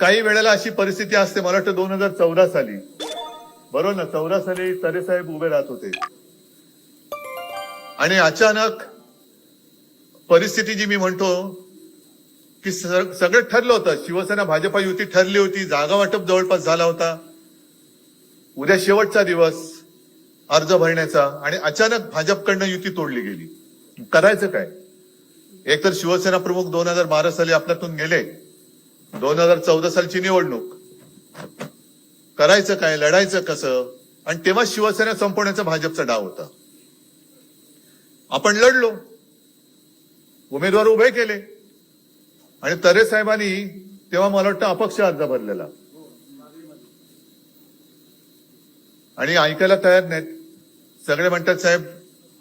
काही वेळेला अशी परिस्थिती असते मला वाटतं दोन हजार चौदा साली. बरोबर ना? चौदा साली तरेसाहेब उभे राहत होते. आणि अचानक परिस्थिती जी मी म्हणतो की सगळं ठरलं होतं. शिवसेना भाजपा युती ठरली होती जागा वाटप जवळपास झाला होता. उद्या शेवटचा दिवस अर्ज भरण्याचा. आणि अचानक भाजपकडनं युती तोडली गेली. करायचं काय? एकतर शिवसेना प्रमुख दोन हजार बारा साली आपल्यातून गेले. दोन हजार चौदा सालची निवडणूक. करायचं काय लढायचं कसं? आणि तेव्हा शिवसेना संपवण्याचा भाजपचा डाव होता. आपण लढलो. उमेदवार उभे केले. आणि तरे साहेबांनी तेव्हा मला वाटतं अपक्ष अर्ज भरलेला. आणि ऐकायला तयार नाहीत. सगळे म्हणतात साहेब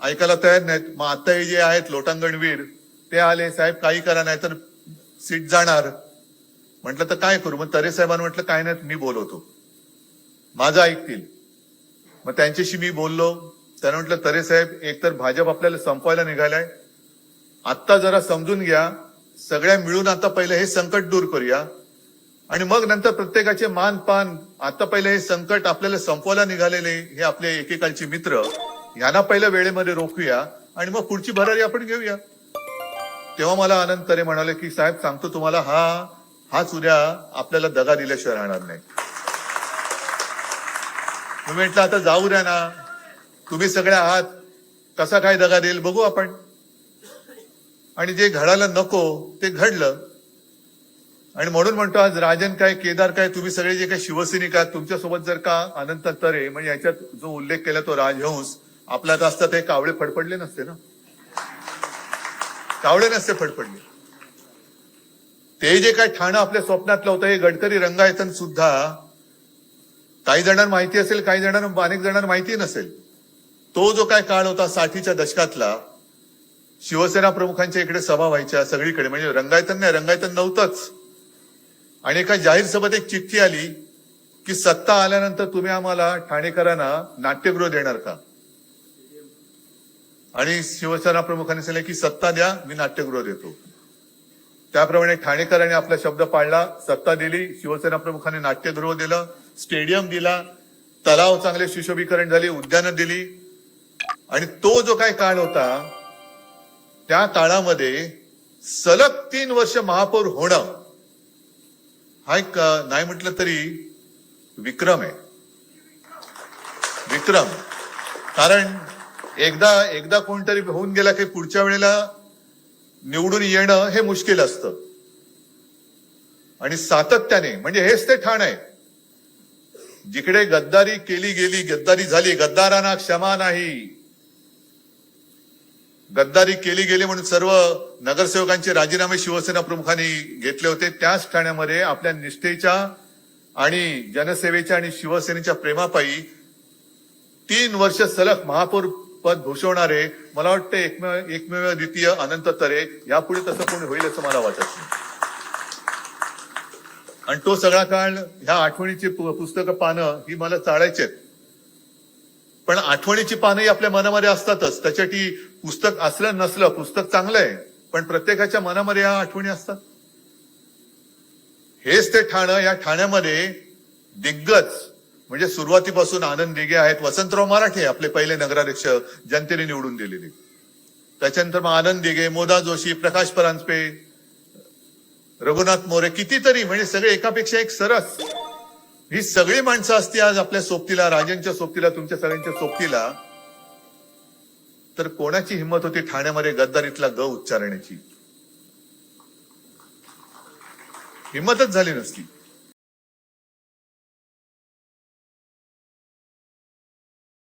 ऐकायला तयार नाहीत. मग आता हे जे आहेत लोटांगणवीर ते आले. साहेब काही करा नाही तर सीट जाणार. म्हटलं तर काय करू? मग तरे साहेबांनी म्हटलं काय नाही मी बोलवतो. माझं ऐकतील. मग त्यांच्याशी मी बोललो. त्यानं म्हटलं तरे साहेब एकतर भाजप आपल्याला संपवायला निघालाय. आत्ता जरा समजून घ्या. सगळ्या मिळून आता पहिले हे संकट दूर करूया. आणि मग नंतर प्रत्येकाचे मान पान आता पहिले हे संकट आपल्याला संपवायला निघालेले हे आपले एकेकालचे मित्र यांना पहिलं वेळेमध्ये रोखूया आणि मग पुढची भरारी आपण घेऊया. तेव्हा मला आनंद तरे म्हणाले की साहेब सांगतो तुम्हाला हा हाच उद्या आपल्याला दगा दिल्याशिवाय राहणार नाही. मी म्हटलं आता जाऊ द्या ना. तुम्ही सगळ्या आहात. कसा काय दगा देईल बघू आपण. आणि जे घडायला नको ते घडलं. आणि म्हणून म्हणतो आज राजन काय केदार काय तुम्ही सगळे जे काही शिवसैनिक आहात तुमच्यासोबत जर का अनंत तरे म्हणजे याच्यात जो उल्लेख केला तो राजहंस आपल्यात असता ते कावळे फडफडले नसते ना? कावळे नसते फडफडले. ते जे काय ठाणं आपल्या स्वप्नातलं होतं हे गडकरी रंगायतन सुद्धा काही जणांना माहिती असेल काही जणांना अनेक जणांना माहिती नसेल. तो जो काय काळ होता साठीच्या दशकातला शिवसेना प्रमुखांच्या इकडे सभा व्हायच्या सगळीकडे म्हणजे रंगायतन नाही रंगायतन नव्हतंच. आणि एका जाहीर सभेत एक चिठ्ठी आली की सत्ता आल्यानंतर तुम्ही आम्हाला ठाणेकरांना नाट्यगृह देणार का? आणि शिवसेना प्रमुखांनी सांगितलं की सत्ता द्या मी नाट्यगृह देतो. त्याप्रमाणे ठाणेकरांनी आपला शब्द पाळला सत्ता दिली शिवसेना प्रमुखांनी नाट्यगृह दिलं स्टेडियम दिला तलाव चांगले सुशोभीकरण झाले उद्यानं दिली. आणि तो जो काय काळ होता त्या काळामध्ये सलग तीन वर्ष महापौर होणं हा एक नाही म्हटलं तरी विक्रम आहे. विक्रम. कारण एकदा एकदा कोणतरी होऊन गेला की पुढच्या वेळेला निवडून येणं हे मुश्किल असतं. आणि सातत्याने म्हणजे हेच ते ठाण आहे. जिकडे गद्दारी केली गेली गद्दारी झाली गद्दारांना क्षमा नाही. गद्दारी केली गेली म्हणून सर्व नगरसेवकांचे राजीनामे शिवसेना प्रमुखांनी घेतले होते. त्याच ठाण्यामध्ये आपल्या निष्ठेच्या आणि जनसेवेच्या आणि शिवसेनेच्या प्रेमापायी तीन वर्ष सलग महापौर पद भूषवणारे मला वाटतं एकमेव एकमेव द्वितीय अनंत तरे यापुढे तसं कोणी होईल असं मला वाटत नाही. आणि तो सगळा काळ ह्या आठवणीची पुस्तकं पानं ही मला चाळायची पण आठवणीची पानंही आपल्या मनामध्ये असतातच. त्याच्यासाठी पुस्तक असलं नसलं पुस्तक चांगलं आहे पण प्रत्येकाच्या मनामध्ये या आठवणी असतात. हेच ते ठाणं या ठाण्यामध्ये दिग्गज म्हणजे सुरुवातीपासून आनंद दिघे आहेत. वसंतराव मराठे आपले पहिले नगराध्यक्ष जनतेने निवडून दिलेले. त्याच्यानंतर मग आनंद दिघे मोदा जोशी प्रकाश परांजपे रघुनाथ मोरे कितीतरी म्हणजे सगळे एकापेक्षा एक सरस. ही सगळी माणसं असती आज आपल्या सोबतीला राजांच्या सोबतीला तुमच्या सगळ्यांच्या सोबतीला. तर कोणाची हिंमत होती ठाण्यामध्ये गद्दारीतला ग उच्चारण्याची? हिंमतच झाली नसती.